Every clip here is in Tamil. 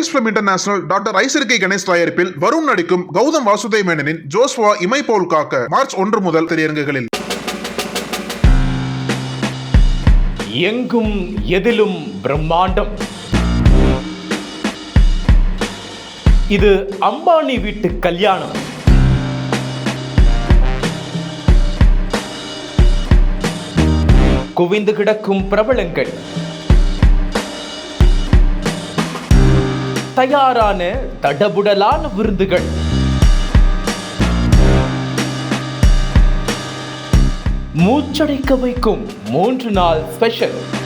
ரிலையன்ஸ் பிலிம் இன்டர்நேஷனல் டாக்டர் ஐசருக்கை கணேஷ் தயாரிப்பில் வருண் நடிக்கும் கௌதம் வாசுதேவ் மேனனின் ஜோஸ்வா இமை போல் காக்க மார்ச் ஒன்று முதல் திரையரங்குகளில். எங்கும் எதிலும் பிரம்மாண்டம். இது அம்பானி வீட்டு கல்யாணம். குவிந்து கிடக்கும் பிரபலங்கள். தயாரான தடபுடலான விருந்துகள். மூச்சடைக்க வைக்கும் மூன்று நாள் ஸ்பெஷல்.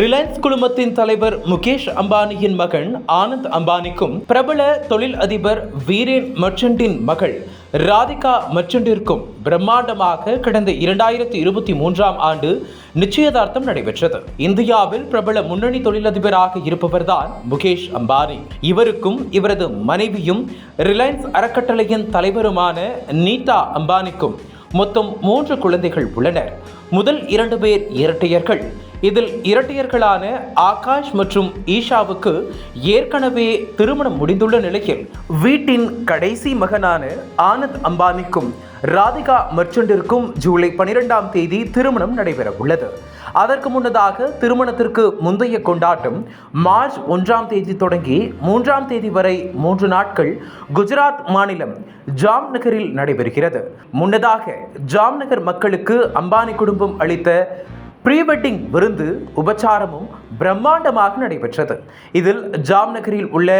ரிலையன்ஸ் குழுமத்தின் தலைவர் முகேஷ் அம்பானியின் மகன் ஆனந்த் அம்பானிக்கும் பிரபல தொழில் அதிபர் வீரேன் மர்ச்சண்டின் மகள் ராதிகா மர்ச்சண்டிற்கும் பிரம்மாண்டமாக கடந்த இரண்டாயிரத்தி இருபத்தி மூன்றாம் ஆண்டு நிச்சயதார்த்தம் நடைபெற்றது. இந்தியாவில் பிரபல முன்னணி தொழிலதிபராக இருப்பவர்தான் முகேஷ் அம்பானி. இவருக்கும் இவரது மனைவியும் ரிலையன்ஸ் அறக்கட்டளையின் தலைவருமான நீதா அம்பானிக்கும் மொத்தம் மூன்று குழந்தைகள் உள்ளனர். முதல் இரண்டு பேர் இரட்டையர்கள். இதில் இரட்டையர்களான ஆகாஷ் மற்றும் ஈஷாவுக்கு ஏற்கனவே திருமணம் முடிந்துள்ள நிலையில் வீட்டின் கடைசி மகனான ஆனந்த் அம்பானிக்கும் ராதிகா மர்ச்சண்டிற்கும் ஜூலை பனிரெண்டாம் தேதி திருமணம் நடைபெற உள்ளது அதற்கு முன்னதாக திருமணத்திற்கு முந்தைய கொண்டாட்டம் மார்ச் ஒன்றாம் தேதி தொடங்கி மூன்றாம் தேதி வரை மூன்று நாட்கள் குஜராத் மாநிலம் ஜாம்நகரில் நடைபெறுகிறது. முன்னதாக ஜாம்நகர் மக்களுக்கு அம்பானி குடும்பம் அளித்த ப்ரீ வெட்டிங் விருந்து உபச்சாரமும் பிரம்மாண்டமாக நடைபெற்றது. இதில் ஜாம்நகரில் உள்ள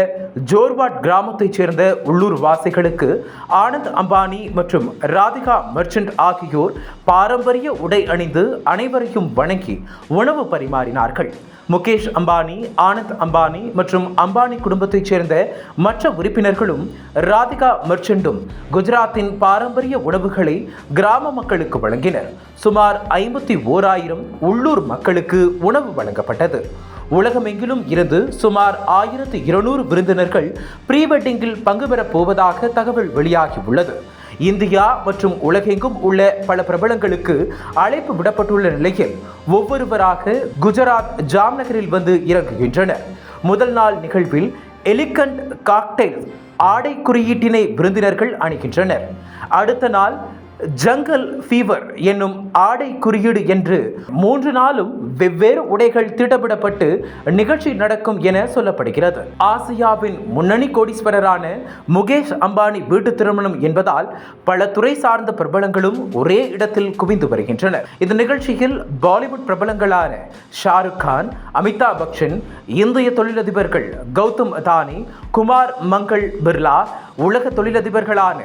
ஜோர்வாட் கிராமத்தைச் சேர்ந்த உள்ளூர் வாசிகளுக்கு ஆனந்த் அம்பானி மற்றும் ராதிகா மர்ச்சன்ட் ஆகியோர் பாரம்பரிய உடை அணிந்து அனைவரையும் வணங்கி உணவு பரிமாறினார்கள். முகேஷ் அம்பானி ஆனந்த் அம்பானி மற்றும் அம்பானி குடும்பத்தைச் சேர்ந்த மற்ற உறுப்பினர்களும் ராதிகா மெர்ச்சண்டும் குஜராத்தின் பாரம்பரிய உணவுகளை கிராம மக்களுக்கு வழங்கினர். சுமார் ஐம்பத்தி ஓராயிரம் உள்ளூர் மக்களுக்கு உணவு வழங்கப்பட்டது. உலகமெங்கிலும் இருந்து சுமார் ஆயிரத்து இருநூறு விருந்தினர்கள் ப்ரீ வெட்டிங்கில் பங்கு பெறப் போவதாக தகவல் வெளியாகி உள்ளது. இந்தியா மற்றும் உலகெங்கும் உள்ள பல பிரபலங்களுக்கு அழைப்பு விடப்பட்டுள்ள நிலையில் ஒவ்வொருவராக குஜராத் ஜாம்நகரில் வந்து இறங்குகின்றனர். முதல் நாள் நிகழ்வில் எலிகண்ட் காக்டெயில் ஆடை குறியீட்டினை விருந்தினர்கள் அணிகின்றனர். அடுத்த நாள் ஜங்கல் ஃபீவர் என்னும் ஆடை குறியீடு என்று மூன்று நாளும் வெவ்வேறு உடைகள் திட்டமிடப்பட்டு நிகழ்ச்சி நடக்கும் என சொல்லப்படுகிறது. ஆசியாவின் முன்னணி கோடீஸ்வரரான முகேஷ் அம்பானி வீட்டு திருமணம் என்பதால் பல துறை சார்ந்த பிரபலங்களும் ஒரே இடத்தில் குவிந்து வருகின்றனர். இந்த நிகழ்ச்சியில் பாலிவுட் பிரபலங்களான ஷாருக் கான் அமிதாப் பச்சன் இந்திய தொழிலதிபர்கள் கௌதம் அதானி குமார் மங்கள் பிர்லா உலக தொழிலதிபர்களான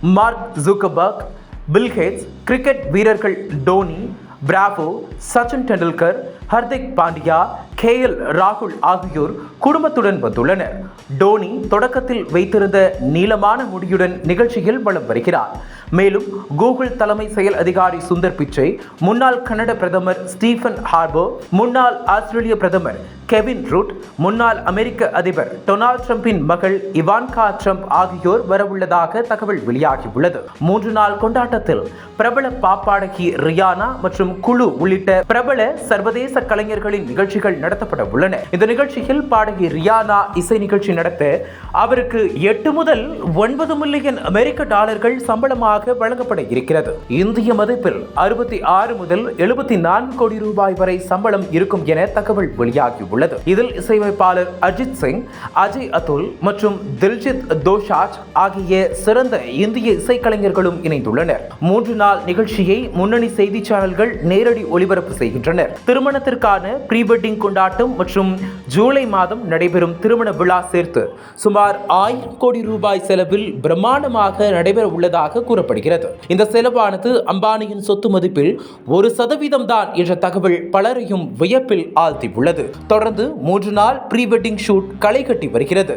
Mark Zuckerberg Bill Gates cricket வீரர்கள் Dhoni Bravo Sachin Tendulkar Hardik Pandya K L ராகுல் ஆகியோர் குடும்பத்துடன் வந்துள்ளனர். டோனி தொடக்கத்தில் வைத்திருந்த நீளமான முடியுடன் நிகழ்ச்சியில் வலம் வருகிறார். மேலும் கூகுள் தலைமை செயல் அதிகாரி சுந்தர் பிச்சை முன்னாள் கனட பிரதமர் ஸ்டீஃபன் ஹார்போ முன்னாள் ஆஸ்திரேலிய பிரதமர் கெவின் ரூட் முன்னாள் அமெரிக்க அதிபர் டொனால்ட் ட்ரம்பின் மகள் இவான்கா ட்ரம்ப் ஆகியோர் வரவுள்ளதாக தகவல் வெளியாகியுள்ளது. மூன்று நாள் கொண்டாட்டத்தில் பிரபல பாப்பாடகி ரியானா மற்றும் குழு உள்ளிட்ட பிரபல சர்வதேச கலைஞர்களின் நிகழ்ச்சிகள் நடத்தப்பட உள்ளன. இந்த நிகழ்ச்சியில் பாடகி ரியானா இசை நிகழ்ச்சி நடத்த அவருக்கு எட்டு முதல் ஒன்பது மில்லியன் அமெரிக்க டாலர்கள் சம்பளமாக வழங்கப்பட இருக்கிறது இந்திய மதிப்பில் அறுபத்தி ஆறு முதல் எழுபத்தி நான்கு கோடி ரூபாய் வரை சம்பளம் இருக்கும் என தகவல் வெளியாகியுள்ளது. இதில் இசையமைப்பாளர் அஜித் சிங் அஜய் அதுல் மற்றும் தில்ஜித் தோஷாஜ் ஆகிய சிறந்த இந்திய இசைக்கலைஞர்களும் இணைந்துள்ளனர். மூன்று நாள் நிகழ்ச்சியை முன்னணி செய்தி சேனல்கள் நேரடி ஒளிபரப்பு செய்கின்றனர். திருமணத்திற்கான ப்ரீ வெட்டிங் கொண்டாட்டம் மற்றும் ஜூலை மாதம் நடைபெறும் திருமண விழா சேர்த்து சுமார் ஆயிரம் கோடி ரூபாய் செலவில் பிரம்மாண்டமாக நடைபெற உள்ளதாக கூறப்படுகிறது இந்த செலவானது அம்பானியின் சொத்து மதிப்பில் ஒரு சதவீதம் தான் என்ற தகவல் பலரையும் வியப்பில் ஆழ்த்தி உள்ளது தொடர்ந்து மூன்று நாள் ப்ரீ வெட்டிங் ஷூட் களை கட்டி வருகிறது.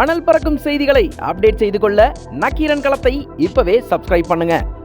அனல் பறக்கும் செய்திகளை அப்டேட் செய்து கொள்ள நக்கீரன் களத்தை இப்பவே சப்ஸ்கிரைப் பண்ணுங்க.